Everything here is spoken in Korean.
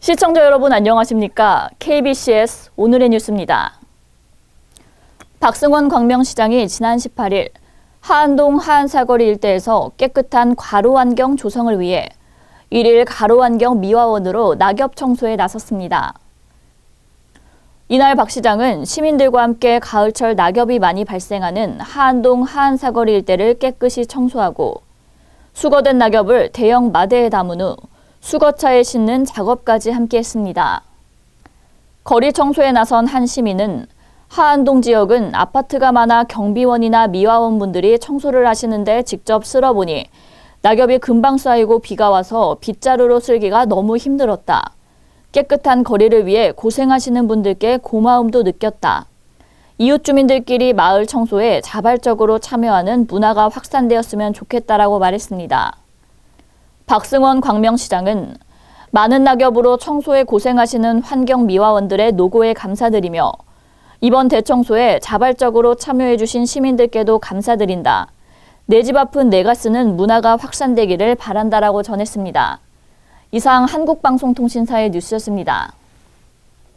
시청자 여러분 안녕하십니까? KBCS 오늘의 뉴스입니다. 박승원 광명시장이 지난 18일 하안동 하안사거리 일대에서 깨끗한 과로 환경 조성을 위해 일일 가로 환경 미화원으로 낙엽 청소에 나섰습니다. 이날 박 시장은 시민들과 함께 가을철 낙엽이 많이 발생하는 하안동 하안사거리 일대를 깨끗이 청소하고 수거된 낙엽을 대형 마대에 담은 후 수거차에 싣는 작업까지 함께 했습니다. 거리 청소에 나선 한 시민은 하안동 지역은 아파트가 많아 경비원이나 미화원 분들이 청소를 하시는데 직접 쓸어보니 낙엽이 금방 쌓이고 비가 와서 빗자루로 쓸기가 너무 힘들었다. 깨끗한 거리를 위해 고생하시는 분들께 고마움도 느꼈다. 이웃 주민들끼리 마을 청소에 자발적으로 참여하는 문화가 확산되었으면 좋겠다라고 말했습니다. 박승원 광명시장은 많은 낙엽으로 청소에 고생하시는 환경 미화원들의 노고에 감사드리며 이번 대청소에 자발적으로 참여해주신 시민들께도 감사드린다. 내 집 앞은 내가 쓰는 문화가 확산되기를 바란다라고 전했습니다. 이상 한국방송통신사의 뉴스였습니다.